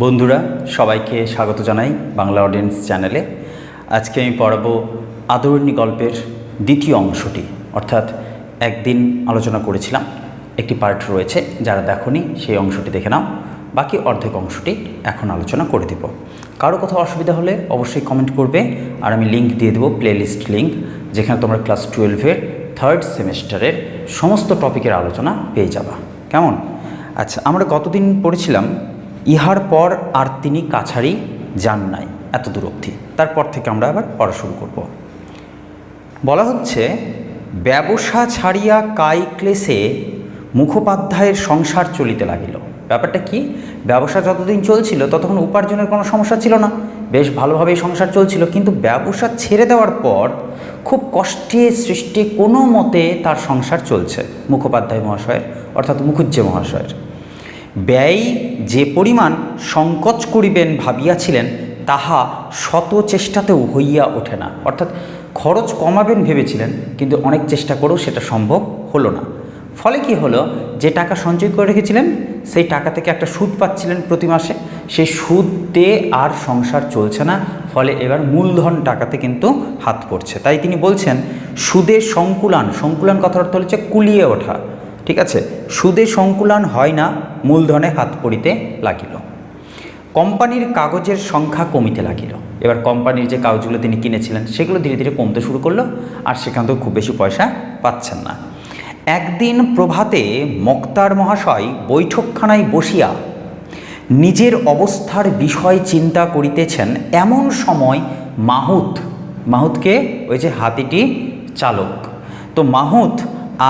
বন্ধুরা, সবাইকে স্বাগত জানাই বাংলা অডিয়েন্স চ্যানেলে আজকে আমি পড়াবো আদরণী গল্পের দ্বিতীয় অংশটি, অর্থাৎ একদিন আলোচনা করেছিলাম, একটি পার্ট রয়েছে, যারা দেখনি সেই অংশটি দেখে নাও, বাকি অর্ধেক অংশটি এখন আলোচনা করে দেব। কারও কোথাও অসুবিধা হলে অবশ্যই কমেন্ট করবে, আর আমি লিঙ্ক দিয়ে দেবো প্লেলিস্ট লিঙ্ক যেখানে তোমরা ক্লাস টুয়েলভের থার্ড সেমিস্টারের সমস্ত টপিকের আলোচনা পেয়ে যাবা। কেমন? আচ্ছা আমরা গতদিন পড়েছিলাম ইহার পর আর তিনি কাছারি যান নাই এত দূর অবধি। তারপর থেকে আমরা আবার পড়া শুরু করব। বলা হচ্ছে, ব্যবসা ছাড়িয়া কাই ক্লেশে মুখোপাধ্যায়ের সংসার চলিতে লাগিল। ব্যাপারটা কি? ব্যবসা যতদিন চলছিল, ততক্ষণ উপার্জনের কোনো সমস্যা ছিল না। বেশ ভালোভাবেই সংসার চলছিল, কিন্তু ব্যবসা ছেড়ে দেওয়ার পর খুব কষ্টে সৃষ্টি কোনো মতে তার সংসার চলছে, মুখোপাধ্যায় মহাশয়ের, অর্থাৎ মুখুজ্জে মহাশয়ের। ব্যয় যে পরিমাণ সংকোচ করিবেন ভাবিয়াছিলেন, তাহা শত চেষ্টাতেও হইয়া ওঠে না। অর্থাৎ খরচ কমাবেন ভেবেছিলেন, কিন্তু অনেক চেষ্টা করেও সেটা সম্ভব হলো না। ফলে কি হলো, যে টাকা সঞ্চয় করে রেখেছিলেন, সেই টাকা থেকে একটা সুদ পাচ্ছিলেন প্রতি মাসে। সেই সুদে আর সংসার চলছে না, ফলে এবার মূলধন টাকাতে কিন্তু হাত পড়ছে। তাই তিনি বলছেন সুদের সংকুলান সংকুলান কথার অর্থ হচ্ছে কুলিয়ে ওঠা। ঠিক আছে? সুদে সংকুলান হয় না, মূলধনে হাত পড়িতে লাগিল। কোম্পানির কাগজের সংখ্যা কমিতে লাগিল। এবার কোম্পানির যে কাগজগুলো তিনি কিনেছিলেন, সেগুলো ধীরে ধীরে কমতে শুরু করল, আর সেখান থেকে খুব বেশি পয়সা পাচ্ছেন না। একদিন প্রভাতে মক্তার মহাশয় বৈঠকখানায় বসিয়া নিজের অবস্থার বিষয় চিন্তা করিতেছেন, এমন সময় মাহুত, মাহুতকে ওই যে হাতিটি চালক, তো মাহুত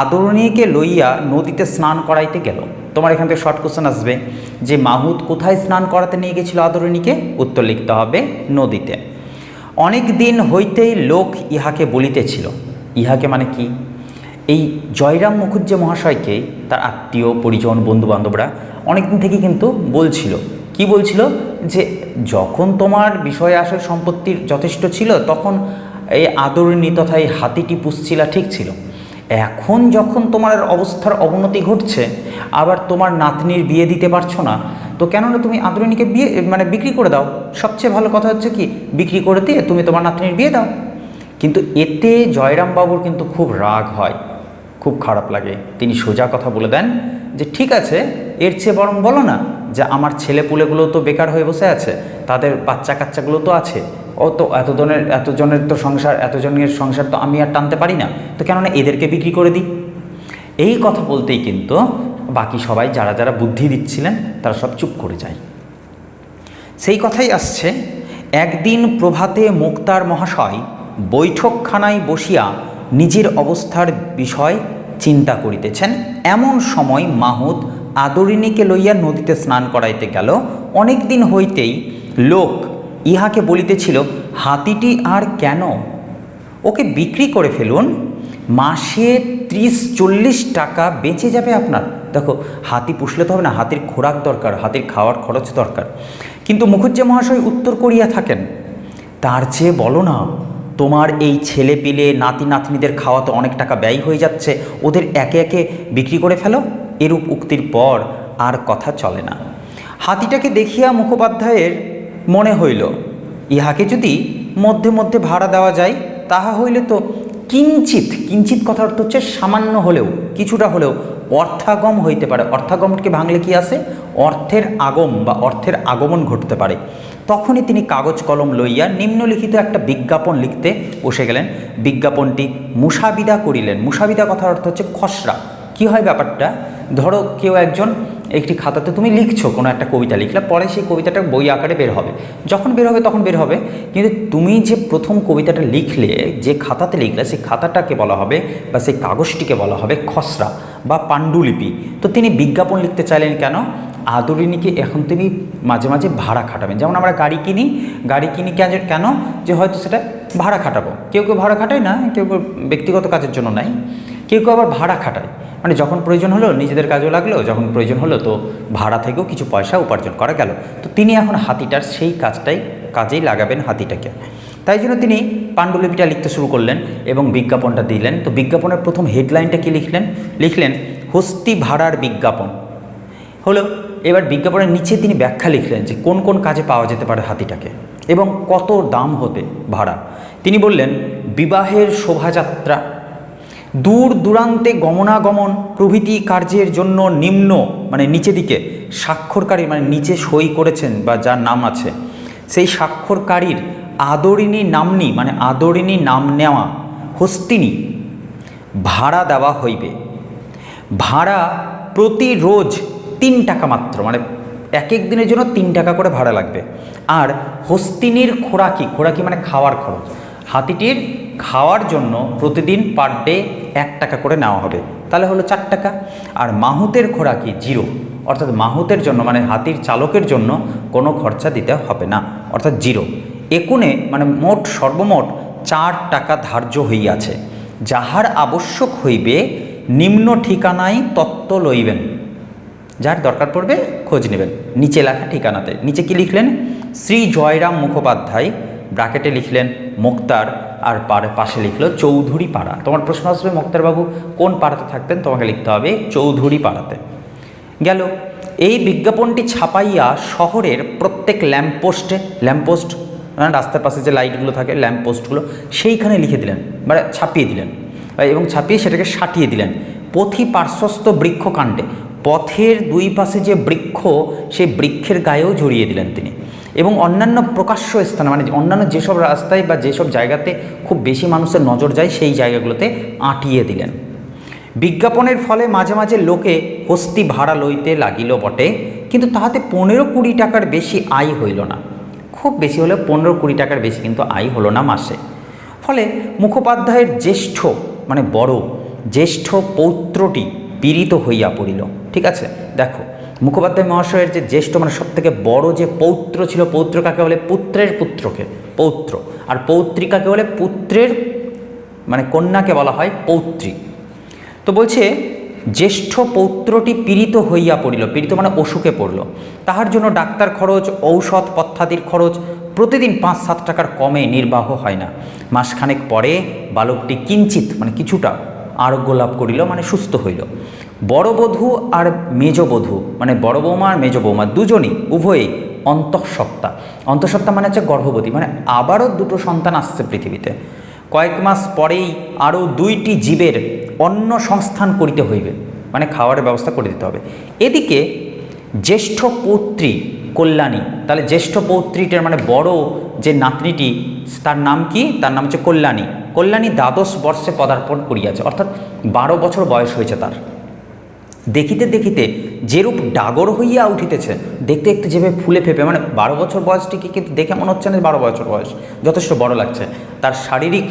আদরণীকে লইয়া নদীতে স্নান করাইতে গেল। তোমার এখান থেকে শর্ট কোশ্চেন আসবে, যে মাহুত কোথায় স্নান করাতে নিয়ে গেছিল আদরণীকে? উত্তর লিখতে হবে নদীতে। অনেক দিন হইতেই লোক ইহাকে বলিতেছিল। ইহাকে মানে কি? এই জয়রাম মুখুজ্জে মহাশয়কে তার আত্মীয়, পরিজন, বন্ধুবান্ধবরা অনেকদিন থেকে কিন্তু বলছিল। কি বলছিল? যে যখন তোমার বিষয় আসল সম্পত্তির যথেষ্ট ছিল, তখন এই আদরণী তথা এই হাতিটি পুষছিলা ঠিক ছিল। এখন যখন তোমার অবস্থার অবনতি ঘটছে, আবার তোমার নাতনির বিয়ে দিতে পারছ না, তো কেননা তুমি আদরণীকে বিয়ে মানে বিক্রি করে দাও। সবচেয়ে ভালো কথা হচ্ছে কি, বিক্রি করে দিয়ে তুমি তোমার নাতনির বিয়ে দাও। কিন্তু এতে জয়রাম বাবুর কিন্তু খুব রাগ হয়। খুব খারাপ লাগে। তিনি সোজা কথা বলে দেন যে, ঠিক আছে, এর চেয়ে বরং বলো না যে, আমার ছেলে পুলেগুলো তো বেকার হয়ে বসে আছে, তাদের বাচ্চা কাচ্চাগুলো তো আছে ও তো এতজনের এতজনের তো সংসার, এতজনের সংসার তো আমি আর টানতে পারি না। তো কেননা এদেরকে বিক্রি করে দিই। এই কথা বলতেই কিন্তু বাকি সবাই যারা যারা বুদ্ধি দিচ্ছিলেন, তারা সব চুপ করে যায়। সেই কথাই আসছে, একদিন প্রভাতে মুক্তার মহাশয় বৈঠকখানায় বসিয়া নিজের অবস্থার বিষয় চিন্তা করিতেছেন। এমন সময় মাহুদ আদরিণীকে লইয়া নদীতে স্নান করাইতে গেল। অনেক দিন হইতেই লোক ইহাকে বলিতেছিল, হাতিটি আর কেন? ওকে বিক্রি করে ফেলুন। মাসে ত্রিশ চল্লিশ টাকা বেঁচে যাবে আপনার। দেখো, হাতি পুষলে তো হবে না, হাতির খোরাক দরকার, হাতির খাওয়ার খরচ দরকার। কিন্তু মুখুজ্জে মহাশয় উত্তর করিয়া থাকেন, তার চেয়ে বলো না, তোমার এই ছেলে পেলে নাতি নাতনিদের খাওয়াতে অনেক টাকা ব্যয় হয়ে যাচ্ছে, ওদের একে একে বিক্রি করে ফেলো। এরূপ উক্তির পর আর কথা চলে না। হাতিটাকে দেখিয়া মুখোপাধ্যায়ের মনে হইল, ইহাকে যদি মধ্যে মধ্যে ভাড়া দেওয়া যায়, তাহা হইলে তো কিঞ্চিত কিঞ্চিত কথার অর্থ হচ্ছে সামান্য হলেও, কিছুটা হলেও অর্থাগম হইতে পারে। অর্থাগমকে ভাঙলে কি আসে অর্থের আগম বা অর্থের আগমন ঘটতে পারে। তখনই তিনি কাগজ কলম লইয়া নিম্নলিখিত একটা বিজ্ঞাপন লিখতে বসে গেলেন। বিজ্ঞাপনটি মুসাবিদা করিলেন। মুসাবিদা কথার অর্থ হচ্ছে খসড়া। কি হয় ব্যাপারটা? ধরো কেউ একজন একটি খাতাতে তুমি লিখছো কোনো একটা কবিতা, লিখলে পরে সেই কবিতাটা বই আকারে বের হবে। যখন বের হবে তখন বের হবে। কিন্তু তুমি যে প্রথম কবিতাটা লিখলে, যে খাতাতে লিখলে, সেই খাতাটাকে বলা হবে বা সেই কাগজটিকে বলা হবে খসড়া বা পাণ্ডুলিপি। তো তিনি বিজ্ঞাপন লিখতে চাইলেন কেন? আদরিণীকে এখন তিনি মাঝে মাঝে ভাড়া খাটাবেন। যেমন আমরা গাড়ি কিনি গাড়ি কিনি কেন কেন? যে হয়তো সেটা ভাড়া খাটাবো। কেউ কেউ ভাড়া খাটায় না, কেউ কেউ ব্যক্তিগত কাজের জন্য নাই। কেউ কেউ আবার ভাড়া খাটায়। মানে যখন প্রয়োজন হলো নিজেদের কাজেও লাগল, যখন প্রয়োজন হলো তো ভাড়া থেকেও কিছু পয়সা উপার্জন করা গেল। তো তিনি এখন হাতিটার সেই কাজটাই, কাজেই লাগাবেন হাতিটাকে। তাই জন্য তিনি পাণ্ডুলিপিটা লিখতে শুরু করলেন এবং বিজ্ঞাপনটা দিলেন। তো বিজ্ঞাপনের প্রথম হেডলাইনটা কি লিখলেন? লিখলেন, হস্তি ভাড়ার বিজ্ঞাপন। হলো, এবার বিজ্ঞাপনের নিচে তিনি ব্যাখ্যা লিখলেন যে কোন কোন কাজে পাওয়া যেতে পারে হাতিটাকে এবং কত দাম হতে ভাড়া। তিনি বললেন, বিবাহের শোভাযাত্রা দূর দূরান্তে গমনাগমন প্রভৃতি কার্যের জন্য নিম্ন মানে নিচে দিকে, স্বাক্ষরকারী মানে নিচে সই করেছেন বা যার নাম আছে। সেই স্বাক্ষরকারীর আদরিণী নামনি মানে আদরিণী নাম নেওয়া হস্তিনী, ভাড়া দেওয়া হইবে। ভাড়া প্রতি রোজ তিন টাকা মাত্র মানে এক এক দিনের জন্য তিন টাকা করে ভাড়া লাগবে। আর হস্তিনীর খোরাকি খোরাকি মানে খাওয়ার খরচ। হাতিটির খাওয়ার জন্য প্রতিদিন পার ডে এক টাকা করে নেওয়া হবে। তাহলে হলো চার টাকা। আর মাহুতের খোরাকি জিরো। অর্থাৎ মাহুতের জন্য মানে হাতির চালকের জন্য কোনো খরচা দিতে হবে না। অর্থাৎ জিরো। একুনে মানে মোট, সর্বমোট চার টাকা ধার্য হইয়াছে। যাহার আবশ্যক হইবে, নিম্ন ঠিকানায় তত্ত্ব লইবেন। যার দরকার পড়বে, খোঁজ নেবেন। নিচে লেখা ঠিকানাতে। নিচে কি লিখলেন? শ্রী জয়রাম মুখোপাধ্যায় ব্রাকেটে লিখলেন মোক্তার, আর পার পাশে লিখলো চৌধুরী পাড়া। তোমার প্রশ্ন আসবে, মোক্তারবাবু, কোন পাড়াতে থাকতেন? তোমাকে লিখতে হবে চৌধুরী পাড়াতে। গেল। এই বিজ্ঞাপনটি ছাপাইয়া শহরের প্রত্যেক ল্যাম্পপোস্টে, ল্যাম্পপোস্ট মানে রাস্তার পাশে যে লাইটগুলো থাকে, ল্যাম্পপোস্টগুলো, সেইখানে লিখে দিলেন মানে ছাপিয়ে দিলেন এবং ছাপিয়ে সেটাকে সাটিয়ে দিলেন। পথি পার্শ্বস্থ বৃক্ষকাণ্ডে, পথের দুই পাশে যে বৃক্ষ, সেই বৃক্ষের গায়েও জড়িয়ে দিলেন তিনি। এবং অন্যান্য প্রকাশ্য স্থানে মানে অন্যান্য যেসব রাস্তায় বা যেসব জায়গাতে খুব বেশি মানুষের নজর যায়, সেই জায়গাগুলোতে আঁটিয়ে দিলেন। বিজ্ঞাপনের ফলে মাঝে মাঝে লোকে হস্তি ভাড়া লইতে লাগিল বটে, কিন্তু তাহাতে পনেরো কুড়ি টাকার বেশি আয় হইল না। খুব বেশি হলে পনেরো কুড়ি টাকার বেশি কিন্তু আয় হলো না মাসে। ফলে মুখোপাধ্যায়ের জ্যেষ্ঠ মানে বড়, জ্যেষ্ঠ পৌত্রটি পীড়িত হইয়া পড়িল। ঠিক আছে, দেখো মুখোপাধ্যায় মহাশয়ের যে জ্যেষ্ঠ মানে সব থেকে বড় যে পৌত্র ছিল, পৌত্র কাকে বলে? পুত্রের পুত্রকে, পৌত্র। আর পৌত্রিকাকে বলে? পুত্রের মানে কন্যাকে বলা হয় পৌত্রী। তো বলছে, জ্যেষ্ঠ পৌত্রটি পীড়িত হইয়া পড়িল, পীড়িত মানে অসুখে পড়ল। তাহার জন্য ডাক্তার খরচ, ঔষধ পথ্যাদির খরচ, প্রতিদিন পাঁচ সাত টাকার কমে নির্বাহ হয় না। মাসখানেক পরে বালকটি কিঞ্চিত মানে কিছুটা আরোগ্য লাভ করিল মানে সুস্থ হইল। বড় বধূ আর মেজ বধূ মানে বড় বৌমা আর মেজ বৌমা দুজনই উভয়ই অন্তঃসত্ত্বা। অন্তঃসত্ত্বা মানে হচ্ছে গর্ভবতী মানে আবারও দুটো সন্তান আসছে পৃথিবীতে। কয়েক মাস পরেই আরও দুইটি জীবের অন্য সংস্থান করিতে হইবে মানে খাওয়ারের ব্যবস্থা করে দিতে হবে। এদিকে জ্যেষ্ঠ পৌত্রী কল্যাণী, তাহলে জ্যেষ্ঠ পৌত্রীটার মানে বড় যে নাতনিটি, তার নাম কি? তার নাম হচ্ছে কল্যাণী। কল্যাণী দ্বাদশ বর্ষে পদার্পণ করিয়াছে, অর্থাৎ বারো বছর বয়স হয়েছে তার। দেখিতে দেখিতে যেরূপ ডাগর হইয়া উঠিতেছে, দেখতে দেখতে যেভাবে ফুলে ফেপে মানে বারো বছর বয়সটিকে কিন্তু দেখে মনে হচ্ছে না বারো বছর বয়স, যথেষ্ট বড় লাগছে। তার শারীরিক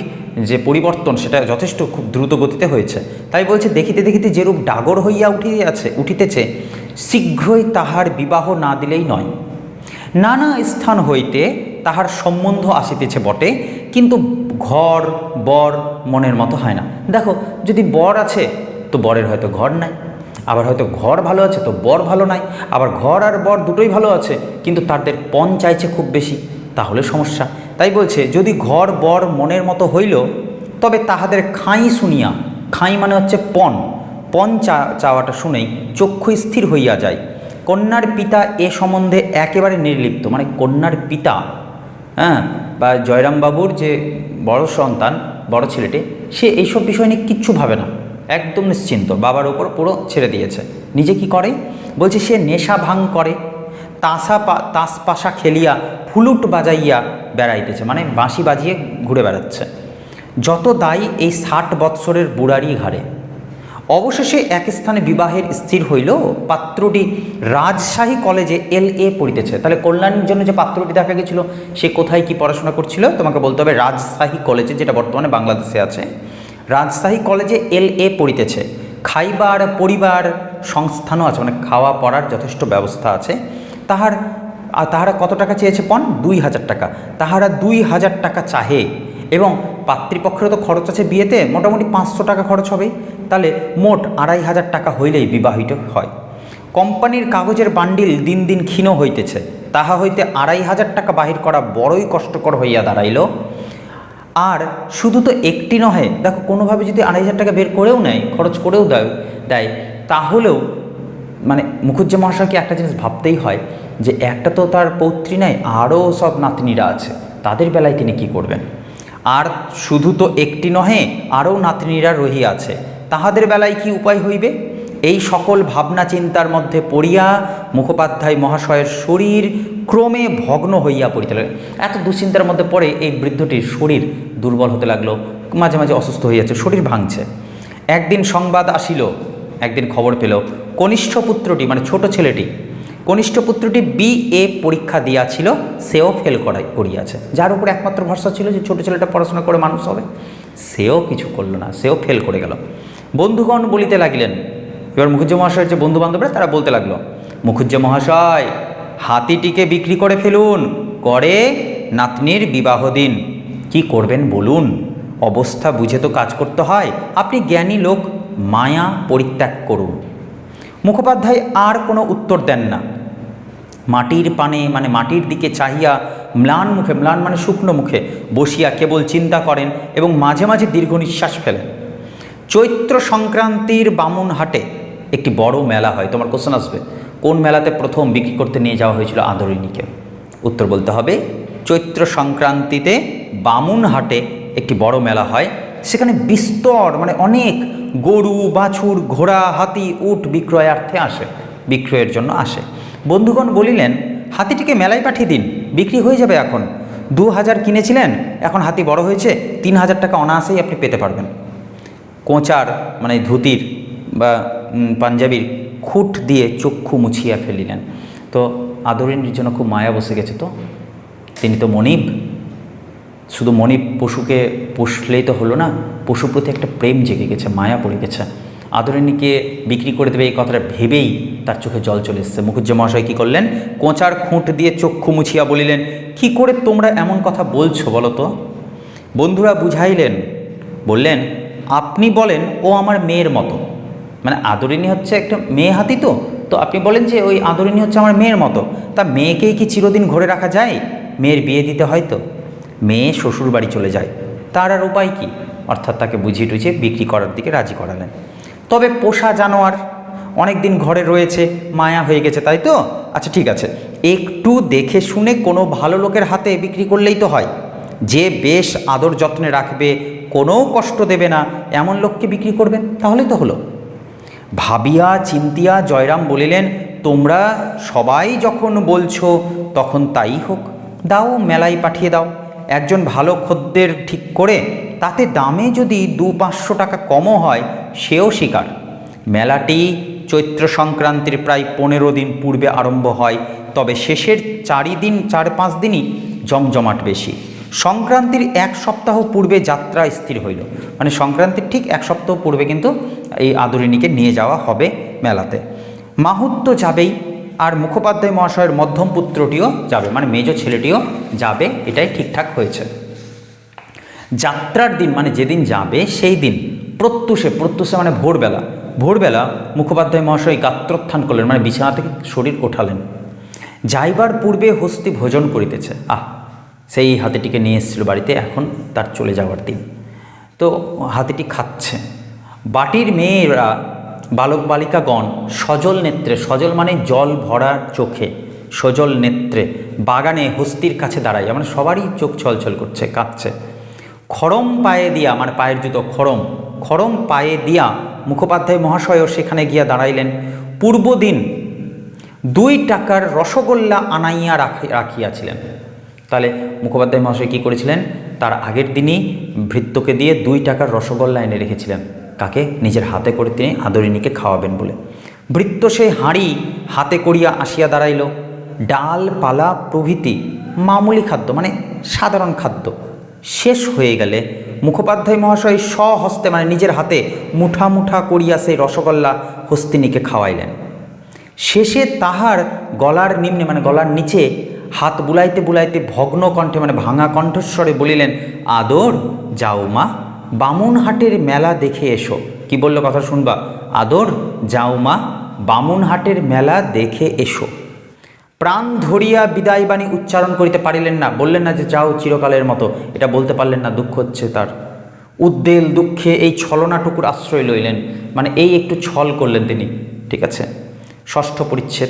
যে পরিবর্তন, সেটা যথেষ্ট খুব দ্রুত গতিতে হয়েছে। তাই বলছে, দেখিতে দেখিতে যেরূপ ডাগর হইয়া উঠিয়াছে, উঠিতেছে, শীঘ্রই তাহার বিবাহ না দিলেই নয়। নানা স্থান হইতে তাহার সম্বন্ধ আসিতেছে বটে, কিন্তু ঘর, বর মনের মতো হয় না। দেখো, যদি বর আছে, তো বরের হয়তো ঘর নাই। আবার হয়তো ঘর ভালো আছে তো বর ভালো নাই, আবার ঘর আর বর দুটোই ভালো আছে, কিন্তু তাদের পণ চাইছে খুব বেশি, তাহলে সমস্যা। তাই বলছে, যদি ঘর, বর মনের মতো হইল, তবে তাহাদের খাঁই শুনিয়া, খাঁই মানে হচ্ছে পণ পণ চা, চাওয়াটা শুনেই চক্ষু স্থির হইয়া যায়। কন্যার পিতা এ সম্বন্ধে একেবারে নির্লিপ্ত মানে কন্যার পিতা হ্যাঁ বা জয়রামবাবুর যে বড় সন্তান, বড় ছেলেটি, সে এইসব বিষয় নিয়ে কিচ্ছু ভাবে না। একদম নিশ্চিন্ত, বাবার ওপর পুরো ছেড়ে দিয়েছে। নিজে কি করে? বলছে, সে নেশা ভাঙ করে, তাসা তাস পাশা খেলিয়া, ফুলুট বাজাইয়া বেড়াইতেছে মানে বাঁশি বাজিয়ে ঘুরে বেড়াচ্ছে। যত দায়ী এই ষাট বৎসরের বুড়ারি ঘাড়ে। অবশেষে এক স্থানে বিবাহের স্থির হইল, পাত্রটি রাজশাহী কলেজে এল এ পড়িতেছে। তাহলে কল্যাণের জন্য যে পাত্রটি দেখা গেছিল, সে কোথায় কি পড়াশোনা করছিল? তোমাকে বলতে হবে, রাজশাহী কলেজে, যেটা বর্তমানে বাংলাদেশে আছে। রাজশাহী কলেজে এল এ পড়িতেছে। খাইবার, পরিবার, সংস্থানও আছে মানে খাওয়া পড়ার যথেষ্ট ব্যবস্থা আছে। তাহার আর তাহারা কত টাকা চেয়েছে পণ দুই হাজার টাকা। তাহারা দুই হাজার টাকা চাহে এবং পাত্রীপক্ষেরও তো খরচ আছে বিয়েতে, মোটামুটি পাঁচশো টাকা খরচ হবে। তাহলে মোট আড়াই হাজার টাকা হইলেই বিবাহিত হয়। কোম্পানির কাগজের বান্ডিল দিন দিন ক্ষীণ হইতেছে। তাহা হইতে আড়াই হাজার টাকা বাহির করা বড়ই কষ্টকর হইয়া দাঁড়াইল। আর শুধু তো একটি নহে, দেখো কোনোভাবে যদি আড়াই হাজার টাকা বের করেও নেয়, খরচ করেও দেয় দেয়, তাহলেও মানে মুখুজ্জে মহাশয়কে একটা জিনিস ভাবতেই হয় যে একটা তো তার পৌত্রী নাই, আরও সব নাতনিরা আছে, তাদের বেলায় তিনি কি করবেন? আর শুধু তো একটি নহে, আরও নাতনিরা আছে, তাহাদের বেলায় কি উপায় হইবে? এই সকল ভাবনা চিন্তার মধ্যে পড়িয়া মুখোপাধ্যায় মহাশয়ের শরীর ক্রমে ভগ্ন হইয়া পড়িতে লাগে এত দুশ্চিন্তার মধ্যে পড়ে এই বৃদ্ধটির শরীর দুর্বল হতে লাগল। মাঝে মাঝে অসুস্থ হইয়াছে, শরীর ভাঙছে। একদিন সংবাদ আসিল, একদিন খবর পেল, কনিষ্ঠ পুত্রটি মানে ছোট ছেলেটি, কনিষ্ঠ পুত্রটি বি এ পরীক্ষা দিয়াছিল, সেও ফেল করাই, করিয়াছে। যার উপর একমাত্র ভরসা ছিল যে ছোট ছেলেটা পড়াশোনা করে মানুষ হবে। সেও কিছু করল না, সেও ফেল করে গেল। বন্ধুগণ বলিতে লাগিলেন, এবার মুখুজ্জ মহাশয়ের যে বন্ধু বান্ধবরা তারা বলতে লাগল মুখুজ্জ মহাশয় হাতিটিকে বিক্রি করে ফেলুন, করে নাতনির বিবাহ দিন। কি করবেন বলুন? অবস্থা বুঝে তো কাজ করতে হয়। আপনি জ্ঞানী লোক, মায়া পরিত্যাগ করুন। মুখোপাধ্যায় আর কোনো উত্তর দেন না। মাটির পানে মানে মাটির দিকে চাহিয়া ম্লান মুখে, ম্লান মানে শুকনো মুখে বসিয়া কেবল চিন্তা করেন এবং মাঝে মাঝে দীর্ঘ নিঃশ্বাস ফেলেন। চৈত্র সংক্রান্তির বামুন হাটে একটি বড় মেলা হয়। তোমার কোশ্চেন আসবে। কোন মেলাতে প্রথম বিক্রি করতে নিয়ে যাওয়া হয়েছিল আদরিণীকে উত্তর বলতে হবে, চৈত্র সংক্রান্তিতে বামুন হাটে একটি বড় মেলা হয়। সেখানে বিস্তর মানে অনেক গরু, বাছুর, ঘোড়া, হাতি, উট বিক্রয়ার্থে আসে, বিক্রয়ের জন্য আসে। বন্ধুগণ বলিলেন, হাতিটিকে মেলায় পাঠিয়ে দিন, বিক্রি হয়ে যাবে এখন। দু হাজার কিনেছিলেন, এখন হাতি বড় হয়েছে, তিন হাজার টাকা অনায়াসেই আপনি পেতে পারবেন। কোঁচার মানে ধুতির বা পাঞ্জাবির খুঁট দিয়ে চক্ষু মুছিয়া ফেলিলেন। তো আদরিনীর জন্য খুব মায়া বসে গেছে তো। তিনি তো মনিব। শুধু মনিব পশুকে পুষলেই তো হলো না, পশুর প্রতি একটা প্রেম জেগে গেছে, মায়া পড়ে গেছে। আদরিণীকে বিক্রি করে দেবে এই কথাটা ভেবেই তার চোখে জল চলে এসছে। মুখুজ্জ মহাশয় কী করলেন? কোঁচার খুঁট দিয়ে চক্ষু মুছিয়া বলিলেন, কি করে তোমরা এমন কথা বলছো বলো তো? বন্ধুরা বুঝাইলেন, বললেন, আপনি বলেন ও আমার মেয়ের মতো। মানে আদরিণী হচ্ছে একটা মেয়ে হাতি তো? তো আপনি বলেন যে ওই আদরিণী হচ্ছে আমার মেয়ের মতো। তা মেয়েকেই কি চিরদিন ঘরে রাখা যায়? মেয়ের বিয়ে দিতে হয় তো? মেয়ে শ্বশুর বাড়ি চলে যায়। তার আর উপায় কি? অর্থাৎ তাকে বুঝিয়ে টুঝিয়ে বিক্রি করার দিকে রাজি করালেন। তবে পোষা জানোয়ার অনেক দিন ঘরে রয়েছে, মায়া হয়ে গেছে, তাই তো? আচ্ছা ঠিক আছে। একটু দেখে শুনে কোনো ভালো লোকের হাতে বিক্রি করলেই তো হয়। যে বেশ আদর যত্নে রাখবে কোনো কষ্ট দেবে না, এমন লোককে বিক্রি করবেন, তাহলেই তো হলো। ভাবিয়া চিন্তিয়া জয়রাম বলিলেন, তোমরা সবাই যখন বলছো, তখন তাই হোক। দাও, মেলায় পাঠিয়ে দাও। একজন ভালো খদ্দের ঠিক করে, তাতে দামে যদি দু পাঁচশো টাকা কমও হয়, সেও শিকার। মেলাটি চৈত্র সংক্রান্তির প্রায় পনেরো দিন পূর্বে আরম্ভ হয়, তবে শেষের চারি দিন, চার পাঁচ দিনই জমজমাট বেশি। সংক্রান্তির এক সপ্তাহ পূর্বে যাত্রা স্থির হইল। মানে সংক্রান্তির ঠিক এক সপ্তাহ পূর্বে কিন্তু এই আদরিণীকে নিয়ে যাওয়া হবে মেলাতে। মাহুত্ব যাবেই আর মুখোপাধ্যায় মহাশয়ের মধ্যম পুত্রটিও যাবে মানে মেজ ছেলেটিও যাবে, এটাই ঠিকঠাক হয়েছে। যাত্রার দিন মানে যেদিন যাবে, সেই দিন প্রত্যুষে প্রত্যুষে মানে ভোরবেলা ভোরবেলা মুখোপাধ্যায় মহাশয় গাত্রোত্থান করলেন মানে বিছানা থেকে শরীর ওঠালেন। যাইবার পূর্বে হস্তি ভোজন করিতেছে। আহ সেই হাতিটিকে নিয়ে এসেছিল বাড়িতে, এখন তার চলে যাওয়ার দিন। তো হাতিটি খাচ্ছে। বাটির মেয়েরা, বালক বালিকাগণ, সজল নেত্রে, সজল মানে জল ভরা চোখে, সজল নেত্রে, বাগানে হস্তির কাছে দাঁড়ায়। মানে সবারই চোখ ছলছল করছে কাঁদছে খড়ম পায়ে দিয়া মানে পায়ের জুতো, খড়ম খড়ম পায়ে দিয়া মুখোপাধ্যায় মহাশয়ও সেখানে গিয়া দাঁড়াইলেন। পূর্বদিন দুই টাকার রসগোল্লা আনাইয়া রাখি, রাখিয়াছিলেন। তাহলে মুখোপাধ্যায় মহাশয় কী করেছিলেন? তার আগের দিনই ভৃত্যকে দিয়ে দুই টাকার রসগোল্লা এনে রেখেছিলেন। কাকে? নিজের হাতে করে তিনি আদরিণীকে খাওয়াবেন বলে। ভৃত্য সেই হাঁড়ি হাতে করিয়া আসিয়া দাঁড়াইল। ডাল, পালা, প্রভৃতি, মামুলি খাদ্য মানে সাধারণ খাদ্য। শেষ হয়ে গেলে মুখোপাধ্যায় মহাশয় স্বহস্তে মানে নিজের হাতে মুঠা মুঠা করিয়া সেই রসগোল্লা হস্তিনীকে খাওয়াইলেন। শেষে তাহার গলার নিম্নে মানে গলার নিচে হাত বুলাইতে বুলাইতে ভগ্ন কণ্ঠে মানে ভাঙা কণ্ঠস্বরে বলিলেন, আদর, যাও মা, বামুনহাটের মেলা দেখে এসো। কি বলল কথা শুনবা? আদর, যাও মা, বামুনহাটের মেলা দেখে এসো। প্রাণ ধরিয়া বিদায় বাণী উচ্চারণ করিতে পারিলেন না। বললেন না যে, যাও চিরকালের মতো। এটা বলতে পারলেন না, দুঃখ হচ্ছে তার। উদ্বেল দুঃখে এই ছলনাটুকুর আশ্রয় লইলেন। মানে এই একটু ছল করলেন তিনি, ঠিক আছে? ষষ্ঠ পরিচ্ছেদ,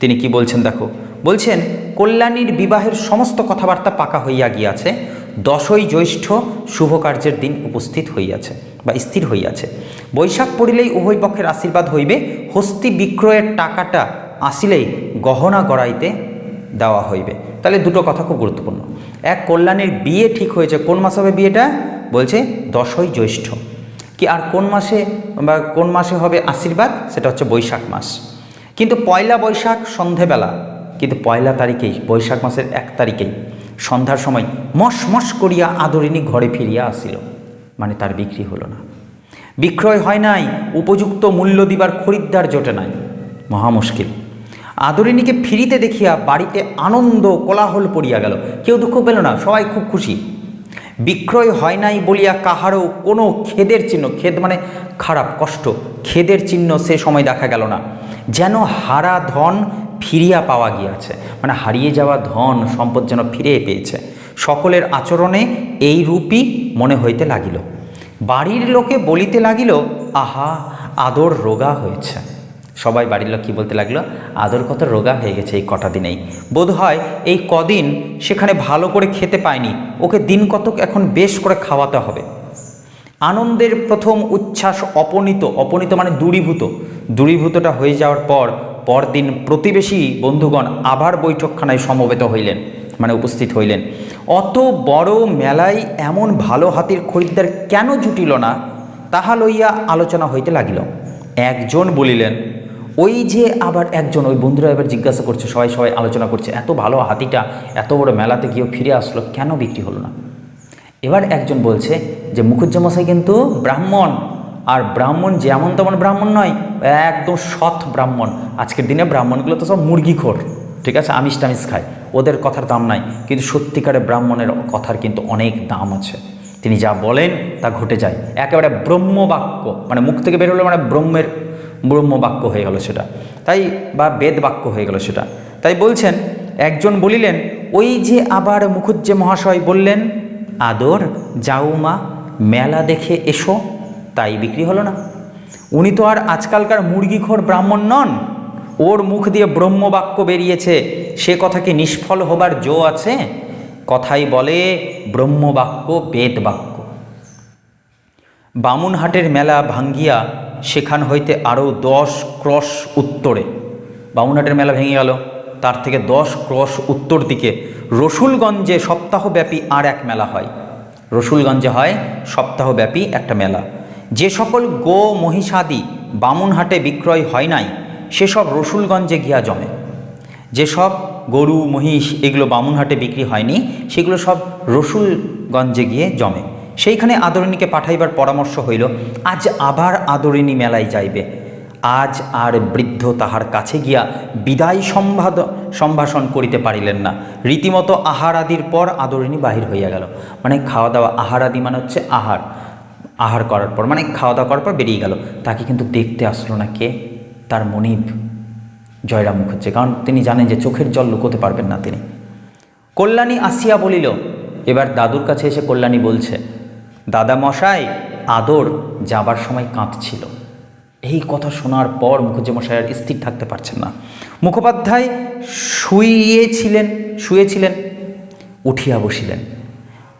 তিনি কি বলছেন দেখো? বলছেন কল্যাণীর বিবাহের সমস্ত কথাবার্তা পাকা হইয়া গিয়াছে, দশই জ্যৈষ্ঠ শুভ কার্যের দিন উপস্থিত হইয়াছে বা স্থির হইয়াছে। বৈশাখ পড়িলেই উভয় পক্ষের আশীর্বাদ হইবে, হস্তি বিক্রয়ের টাকাটা আসিলেই গহনা গড়াইতে দেওয়া হইবে। তাহলে দুটো কথা খুব গুরুত্বপূর্ণ। এক, কল্যাণীর বিয়ে ঠিক হয়েছে। কোন মাসে হবে বিয়েটা? বলছে দশই জ্যৈষ্ঠ। কি আর কোন মাসে বা কোন মাসে হবে আশীর্বাদ? সেটা হচ্ছে বৈশাখ মাস। কিন্তু পয়লা বৈশাখ সন্ধেবেলা। কিন্তু পয়লা তারিখেই, বৈশাখ মাসের এক তারিখেই সন্ধ্যার সময় মস মস করিয়া আদরিনী ঘরে ফিরিয়া আসিল। মানে তার বিক্রি হলো না। বিক্রয় হয় নাই, উপযুক্ত মূল্য দিবার খরিদ্দার জোটে নাই। মহা মুশকিল। আদরিনীকে ফিরিতে দেখিয়া বাড়িতে আনন্দ কোলাহল পড়িয়া গেল। কেউ দুঃখ পেল না, সবাই খুব খুশি। বিক্রয় হয় নাই বলিয়া কাহারও কোনো খেদের চিহ্ন, খেদ মানে খারাপ, কষ্ট। খেদের চিহ্ন সে সময় দেখা গেল না। যেন হারা ধন ফিরিয়া পাওয়া গিয়াছে মানে হারিয়ে যাওয়া ধন, সম্পদ যেন ফিরে পেয়েছে। সকলের আচরণে এই রূপই মনে হইতে লাগিল। বাড়ির লোকে বলিতে লাগিল, আহা, আদর রোগা হয়েছে। সবাই বাড়ির লোক কী বলতে লাগল, আদর কত রোগা হয়ে গেছে এই কটা দিনেই। বোধ হয় এই কদিন সেখানে ভালো করে খেতে পায়নি, ওকে দিন কতক এখন বেশ করে খাওয়াতে হবে। আনন্দের প্রথম উচ্ছ্বাস অপনীত অপনীত মানে দূরীভূত। দূরীভূতটা হয়ে যাওয়ার পর পরদিন প্রতিবেশী বন্ধুগণ আবার বৈঠকখানায় সমবেত হইলেন মানে উপস্থিত হইলেন। অত বড় মেলায় এমন ভালো হাতির খরিদ্দার কেন জুটিল না, তাহা লইয়া আলোচনা হইতে লাগিল। একজন বলিলেন, ওই যে আবার একজন, ওই বন্ধুরা এবার জিজ্ঞাসা করছে, সবাই সবাই আলোচনা করছে, এত ভালো হাতিটা, এত বড় মেলাতে গিয়েও ফিরে আসলো, কেন বিক্রি হলো না? এবার একজন বলছে যে, মুখুজ্জামশাই কিন্তু ব্রাহ্মণ আর ব্রাহ্মণ যেমন তেমন ব্রাহ্মণ নয়, একদম সৎ ব্রাহ্মণ। আজকের দিনে ব্রাহ্মণগুলো তো সব মুরগিখোর, ঠিক আছে? আমিষ টামিষ খায়। ওদের কথার দাম নাই, কিন্তু সত্যিকারের ব্রাহ্মণের কথার কিন্তু অনেক দাম আছে। তিনি যা বলেন, তা ঘটে যায়। একেবারে ব্রহ্মবাক্য মানে মুখ থেকে বের হলো মানে ব্রহ্মের, ব্রহ্মবাক্য হয়ে গেল সেটা। তাই বা বেদ বাক্য হয়ে গেল সেটা। তাই বলছেন, একজন বলিলেন, ওই যে আবার মুখুজ্জে মহাশয় বললেন, আদর, যাও মা, মেলা দেখে এসো। তাই বিক্রি হলো না। উনি তো আর আজকালকার মুরগিখোর ব্রাহ্মণ নন। ওর মুখ দিয়ে ব্রহ্মবাক্য বেরিয়েছে, সে কথা কি নিষ্ফল হবার জো আছে? কথাই বলে ব্রহ্মবাক্য বেদ বাক্য বামুনহাটের মেলা ভাঙ্গিয়া সেখান হইতে আরও দশ ক্রস উত্তরে। বামুনহাটের মেলা ভেঙে গেল। তার থেকে দশ ক্রস উত্তর দিকে রসুলগঞ্জে সপ্তাহব্যাপী আর এক মেলা হয়। রসুলগঞ্জে হয় সপ্তাহব্যাপী একটা মেলা। যে সকল গো মহিষাদি বামুনহাটে বিক্রয় হয় নাই সেসব রসুলগঞ্জে গিয়া জমে। যেসব গরু, মহিষ এগুলো বামুনহাটে বিক্রি হয়নি, সেগুলো সব রসুলগঞ্জে গিয়ে জমে। সেইখানে আদরিণীকে পাঠাইবার পরামর্শ হইল, আজ আবার আদরিণী মেলায় যাইবে। আজ আর বৃদ্ধ তাহার কাছে গিয়া বিদায় সম্ভাদ, সম্ভাষণ করিতে পারিলেন না। রীতিমতো আহার আদির পর আদরিণী বাহির হইয়া গেল। মানে খাওয়া দাওয়া আহার আদি মানে হচ্ছে আহার। আহার করার পর মানে খাওয়া দাওয়া করার পর বেরিয়ে গেল। তাকে কিন্তু দেখতে আসলো না কে? তার মনিব জয়রাম মুখার্জি। কারণ তিনি জানেন যে চোখের জল লুকোতে পারবেন না তিনি। কল্যাণী আসিয়া বলিল, এবার দাদুর কাছে এসে কল্যাণী বলছে, দাদা মশাই, আদর যাবার সময় কাঁদছিল। এই কথা শোনার পর মুখুজ্জি মশাই আর স্থির থাকতে পারছেন না। মুখোপাধ্যায় শুইয়েছিলেন, শুয়েছিলেন, উঠিয়া বসিলেন।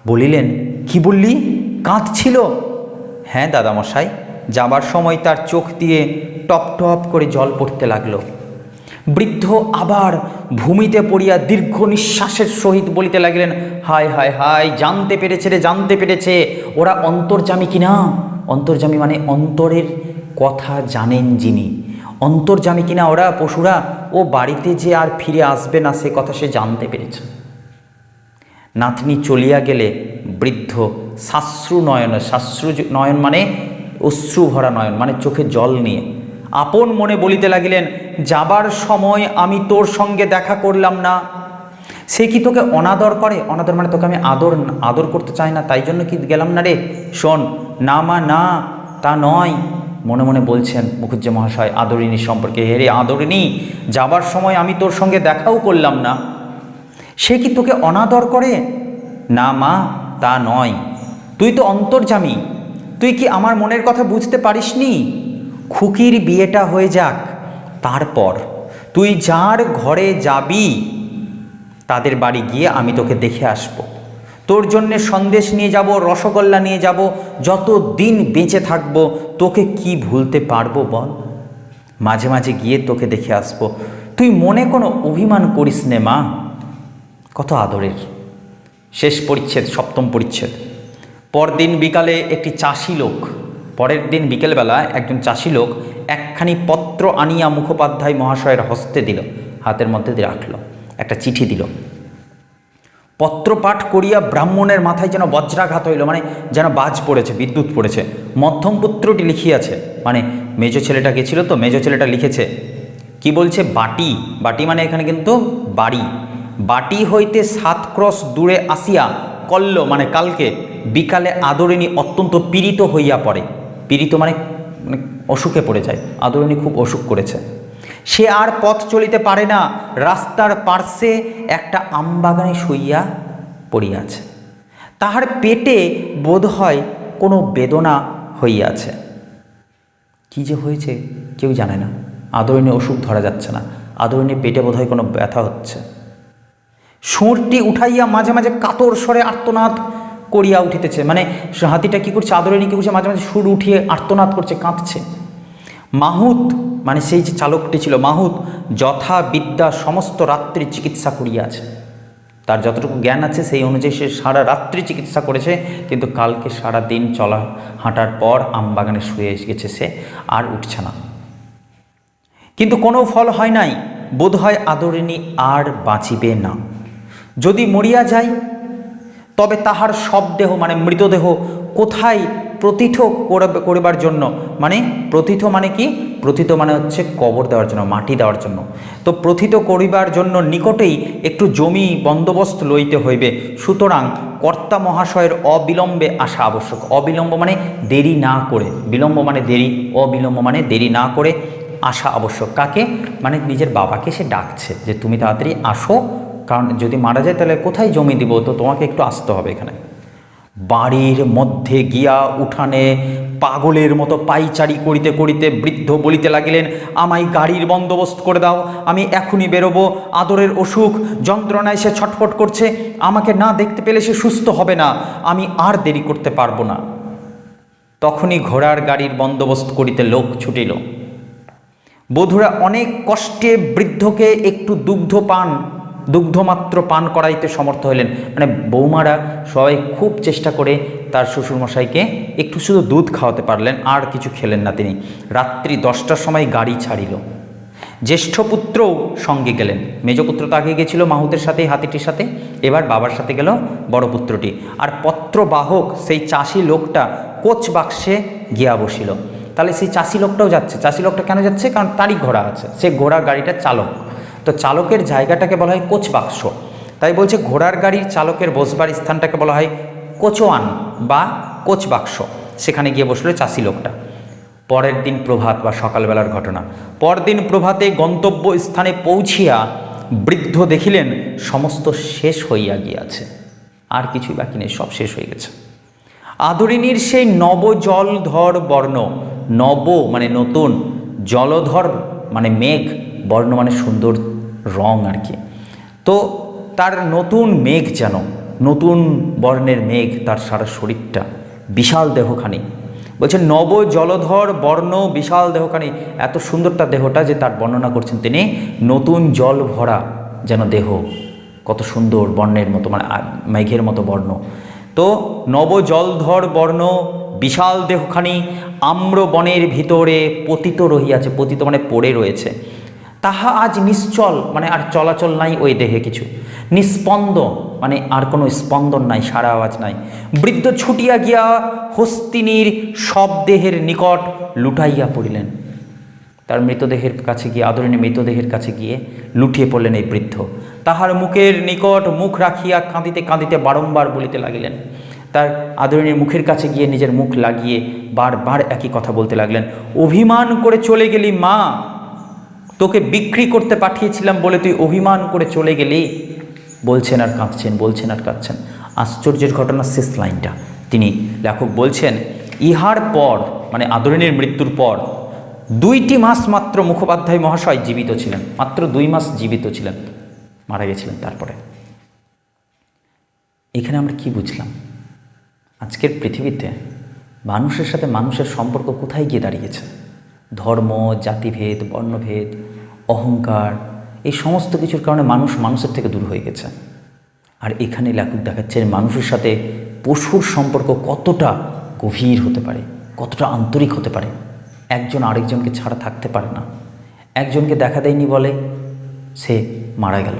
বলিলেন, কি বললি? কাঁদছিল? হ্যাঁ দাদামশাই? যাবার সময় তার চোখ দিয়ে টপ টপ করে জল পড়তে লাগল। বৃদ্ধ আবার ভূমিতে পড়িয়া দীর্ঘ নিঃশ্বাসের সহিত বলিতে লাগিলেন, হায় হায় হায়, জানতে পেরেছে রে, জানতে পেরেছে। ওরা অন্তর্জামী কিনা? অন্তর্জামী মানে অন্তরের কথা জানেন যিনি। অন্তর্জামী কিনা ওরা, পশুরা? ও বাড়িতে যে আর ফিরে আসবে না, সে কথা সে জানতে পেরেছে। নাতনি চলিয়া গেলে বৃদ্ধ শাশ্রু নয়ন শাশ্রু নয়ন মানে অশ্রু ভরা নয়ন মানে চোখে জল নিয়ে। আপন মনে বলিতে লাগিলেন, যাবার সময় আমি তোর সঙ্গে দেখা করলাম না। সে কি তোকে অনাদর করে? অনাদর মানে তোকে আমি আদর আদর করতে চাই না, তাই জন্য কি গেলাম না রে? শোন, না মা, না, তা নয়। মনে মনে বলছেন মুখুজ্জে মহাশয় আদরিনী সম্পর্কে হেরে আদরিনী যাবার সময় আমি তোর সঙ্গে দেখাও করলাম না। সে কি তোকে অনাদর করে? না মা, তা নয়। তুই তো অন্তর্জামী। তুই কি আমার মনের কথা বুঝতে পারিসনি? খুকির বিয়েটা হয়ে যাক, তারপর তুই যার ঘরে যাবি, তাদের বাড়ি গিয়ে আমি তোকে দেখে আসব। তোর জন্যে সন্দেশ নিয়ে যাব, রসগোল্লা নিয়ে যাব, যত দিন বেঁচে থাকব, তোকে কি ভুলতে পারব বল? মাঝে মাঝে গিয়ে তোকে দেখে আসব। তুই মনে কোনো অভিমান করিস নে মা। কত আদরের। শেষ পরিচ্ছেদ, সপ্তম পরিচ্ছেদ। পরদিন বিকালে একটি চাষি লোক, পরের দিন বিকেলবেলা একজন চাষি লোক একখানি পত্র আনিয়া মুখোপাধ্যায় মহাশয়ের হস্তে দিল, হাতের মধ্যে দিয়ে রাখল, একটা চিঠি দিল। পত্র পাঠ করিয়া ব্রাহ্মণের মাথায় যেন বজ্রাঘাত হইল মানে যেন বাজ পড়েছে, বিদ্যুৎ পড়েছে। মধ্যম পুত্রটি লিখিয়াছে মানে মেজো ছেলেটা গেছিল তো, মেজো ছেলেটা লিখেছে, কি বলছে? বাটি বাটি মানে এখানে কিন্তু বাড়ি। বাটি হইতে সাত ক্রস দূরে আসিয়া কল্ল মানে কালকে বিকালে আদরিণী অত্যন্ত পীড়িত হইয়া পড়ে। পীড়িত মানে মানে অসুখে পড়ে যায়। আদরিণী খুব অসুখ করেছে। সে আর পথ চলিতে পারে না। রাস্তার পার্শ্বে একটা আমবাগানে শুইয়া পড়িয়াছে তাহার পেটে বোধ হয় কোনো বেদনা হইয়াছে কি যে হয়েছে, কেউ জানে না। আদরণী অসুখ ধরা যাচ্ছে না। আদরণী পেটে বোধহয় কোনো ব্যথা হচ্ছে। সুরটি উঠাইয়া মাঝে মাঝে কাতর স্বরে আর্তনাদ করিয়া উঠিতেছে। মানে হাতিটা কী করছে আদরণী কী করছে মাঝে মাঝে সুর উঠিয়ে আর্তনাদ করছে, কাঁদছে। মাহুত মানে সেই যে চালকটি ছিল মাহুত যথা বিদ্যা সমস্ত রাত্রি চিকিৎসা করিয়াছে তার যতটুকু জ্ঞান আছে সেই অনুযায়ী সে সারা রাত্রি চিকিৎসা করেছে, কিন্তু কালকে সারা দিন চলা হাঁটার পর আমবাগানে শুয়ে গেছে সে, আর উঠছে না। কিন্তু কোনো ফল হয় নাই বোধ হয় আদরিণী আর বাঁচিবে না। যদি মরিয়া যায়, তবে তাহার সব দেহ মানে মৃতদেহ কোথায় করব- করিবার জন্য? মানে প্রথিত মানে কি? প্রথিত মানে হচ্ছে কবর দেওয়ার জন্য, মাটি দেওয়ার জন্য। তো প্রথিত করিবার জন্য নিকটেই একটু জমি বন্দোবস্ত লইতে হইবে। সুতরাং কর্তা মহাশয়ের অবিলম্বে আসা আবশ্যক। অবিলম্ব মানে দেরি না করে। বিলম্ব মানে দেরি, অবিলম্ব মানে দেরি না করে আসা আবশ্যক। কাকে? মানে নিজের বাবাকে সে ডাকছে যে, তুমি তাড়াতাড়ি আসো কারণ যদি মারা যায় তাহলে কোথায় জমি দিব? তো তোমাকে একটু আসতে হবে এখানে। বাড়ির মধ্যে গিয়া উঠানে পাগলের মতো পাইচারি করিতে করিতে বৃদ্ধ বলিতে লাগিলেন, আমায় গাড়ির বন্দোবস্ত করে দাও, আমি এখনই বেরোবো, আদরের অসুখ, যন্ত্রণায় সে ছটফট করছে, আমাকে না দেখতে পেলে সে সুস্থ হবে না, আমি আর দেরি করতে পারব না। তখনই ঘোড়ার গাড়ির বন্দোবস্ত করিতে লোক ছুটিল। বধূরা অনেক কষ্টে বৃদ্ধকে একটু দুগ্ধ পান দুগ্ধমাত্র পান করাইতে সমর্থ হইলেন। মানে বৌমারা সবাই খুব চেষ্টা করে তার শ্বশুরমশাইকে একটু শুধু দুধ খাওয়াতে পারলেন, আর কিছু খেলেন না তিনি। রাত্রি দশটার সময় গাড়ি ছাড়িল। জ্যেষ্ঠ পুত্রও সঙ্গে গেলেন। মেজপুত্র তো আগে গেছিল মাহুতের সাথে, হাতিটির সাথে। এবার বাবার সাথে গেল বড় পুত্রটি। আর পত্রবাহক, সেই চাষি লোকটা কোচ বাক্সে গিয়া বসিল। তাহলে সেই চাষি লোকটাও যাচ্ছে। চাষি লোকটা কেন যাচ্ছে? কারণ তারই ঘোড়া আছে। সে ঘোড়া গাড়িটা চালক। তো চালকের জায়গাটাকে বলা হয় কোচ বাক্স। তাই বলছে ঘোড়ার গাড়ির চালকের বসবার স্থানটাকে বলা হয় কোচোয়ান বা কোচ বাক্স। সেখানে গিয়ে বসল চাষি লোকটা। পরের দিন প্রভাত বা সকালবেলার ঘটনা। পরদিন প্রভাতে গন্তব্য স্থানে পৌঁছিয়া বৃদ্ধ দেখিলেন, সমস্ত শেষ হইয়া গিয়াছে। আর কিছুই বাকি নেই, সব শেষ হয়ে গেছে। আদরিণীর সেই নব জলধর বর্ণ, নব মানে নতুন, জলধর মানে মেঘ, বর্ণ মানে সুন্দর রং আর কি। তো তার নতুন মেঘ যেন, নতুন বর্ণের মেঘ তার সারা শরীরটা, বিশাল দেহখানি। বলছে নব জলধর বর্ণ বিশাল দেহখানি। এত সুন্দর তার দেহটা যে তার বর্ণনা করছেন তিনি, নতুন জল ভরা যেন দেহ। কত সুন্দর বর্ণের মতো মানে মেঘের মতো বর্ণ। তো নব জলধর বর্ণ বিশাল দেহখানি আম্র বনের ভিতরে পতিত রহিয়াছে, পতিত মানে পড়ে রয়েছে। তাহা আজ নিশ্চল মানে আর চলাচল নাই ওই দেহে কিছু। নিস্পন্দ মানে আর কোনো স্পন্দন নাই সারা আওয়াজ নাই। বৃদ্ধ ছুটিয়া গিয়া হস্তিনীর সব দেহের নিকট লুটাইয়া পড়িলেন। তার মৃতদেহের কাছে গিয়ে, আদরণী মৃতদেহের কাছে গিয়ে লুটিয়ে পড়লেন এই বৃদ্ধ। তাহার মুখের নিকট মুখ রাখিয়া কাঁদিতে কাঁদিতে বারংবার বলিতে লাগিলেন। তার আদরণীর মুখের কাছে গিয়ে নিজের মুখ লাগিয়ে বারবার একই কথা বলতে লাগলেন। অভিমান করে চলে গেলি মা তোকে বিক্রি করতে পাঠিয়েছিলাম বলে তুই অভিমান করে চলে গেলি? বলছেন আর কাঁদছেন, বলছেন আর কাঁদছেন। আশ্চর্যের ঘটনা শেষ লাইনটা। তিনি লেখক বলছেন, ইহার পর মানে আদরণীর মৃত্যুর পর, দুইটি মাস মাত্র মুখোপাধ্যায় মহাশয় জীবিত ছিলেন। মাত্র দুই মাস জীবিত ছিলেন। মারা গেছিলেন তারপরে। এখানে আমরা কি বুঝলাম? আজকের পৃথিবীতে মানুষের সাথে মানুষের সম্পর্ক কোথায় গিয়ে দাঁড়িয়েছে? ধর্ম, জাতিভেদ, বর্ণভেদ, অহংকার, এই সমস্ত কিছুর কারণে মানুষ মানুষের থেকে দূর হয়ে গেছে। আর এখানে লেখক দেখাচ্ছেন মানুষের সাথে পশুর সম্পর্ক কতটা গভীর হতে পারে, কতটা আন্তরিক হতে পারে। একজন আরেকজনকে ছাড়া থাকতে পারে না। একজনকে দেখা দেয়নি বলে সে মারা গেল।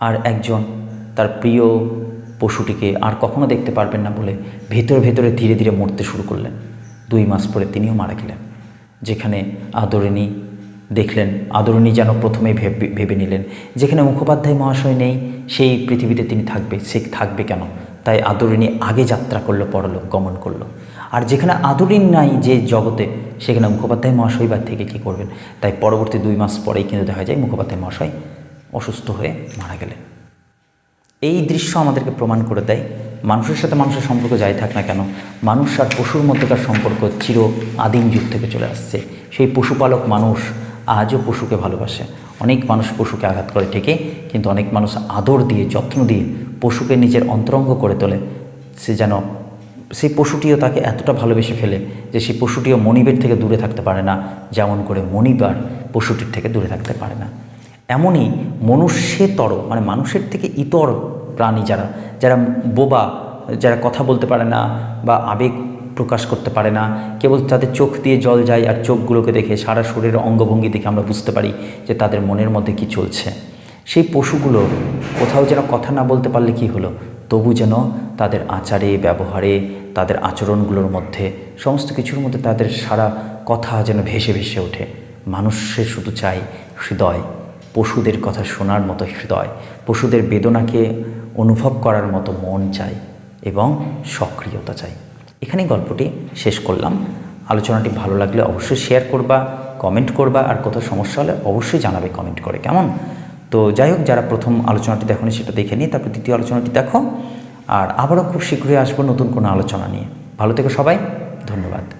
আর একজন তার প্রিয় পশুটিকে আর কখনো দেখতে পারবেন না বলে ভেতরে ভেতরে ধীরে ধীরে মরতে শুরু করলেন। দুই মাস পরে তিনিও মারা গেলেন। যেখানে আদরিণী দেখলেন, আদরণী যেন প্রথমেই ভেবে ভেবে নিলেন, যেখানে মুখোপাধ্যায় মহাশয় নেই, সেই পৃথিবীতে তিনি থাকবে, সে থাকবে কেন? তাই আদরিণী আগে যাত্রা করল, পরলোক গমন করল। আর যেখানে আদরিণ নাই যে জগতে, সেখানে মুখোপাধ্যায় মহাশয় বা থেকে কী করবেন? তাই পরবর্তী দুই মাস পরেই কিন্তু দেখা যায় মুখোপাধ্যায় মহাশয় অসুস্থ হয়ে মারা গেলেন। এই দৃশ্য আমাদেরকে প্রমাণ করে দেয় মানুষের সাথে মানুষের সম্পর্ক যাই থাক না কেন, মানুষ আর পশুর মধ্যেকার সম্পর্ক চির আদিম যুগ থেকে চলে আসছে। সেই পশুপালক মানুষ আজও পশুকে ভালোবাসে। অনেক মানুষ পশুকে আঘাত করে ঠিকই, কিন্তু অনেক মানুষ আদর দিয়ে, যত্ন দিয়ে পশুকে নিজের অন্তরঙ্গ করে তোলে। সে যেন সেই পশুটিও তাকে এতটা ভালোবেসে ফেলে যে সেই পশুটিও মনিবের থেকে দূরে থাকতে পারে না, যেমন করে মনিবার পশুটির থেকে দূরে থাকতে পারে না। এমনই মনুষ্যেতর মানে মানুষের থেকে ইতর প্রাণী যারা যারা বোবা, যারা কথা বলতে পারে না বা আবেগ প্রকাশ করতে পারে না, কেবল তাদের চোখ দিয়ে জল যায় আর চোখগুলোকে দেখে সারা শরীরের অঙ্গভঙ্গি দেখে আমরা বুঝতে পারি যে তাদের মনের মধ্যে কি চলছে। সেই পশুগুলো কোথাও যেন কথা না বলতে পারলে কি হলো? তবু যেন তাদের আচারে, ব্যবহারে, তাদের আচরণগুলোর মধ্যে, সমস্ত কিছুর মধ্যে তাদের সারা কথা যেন ভেসে ভেসে ওঠে। মানুষের শুধু চাই হৃদয়, পশুদের কথা শোনার মতো হৃদয়, পশুদের বেদনাকে অনুভব করার মতো মন চাই এবং সক্রিয়তা চাই। এখানেই গল্পটি শেষ করলাম। আলোচনাটি ভালো লাগলে অবশ্যই শেয়ার করবা কমেন্ট করবা, আর কোথাও সমস্যা হলে অবশ্যই জানাবে কমেন্ট করে, কেমন? তো যাই হোক, যারা প্রথম আলোচনাটি দেখনি সেটা দেখে নিই তারপর দ্বিতীয় আলোচনাটি দেখো, আর আবারও খুব শীঘ্রই আসব নতুন কোনো আলোচনা নিয়ে। ভালো থেকো সবাই, ধন্যবাদ।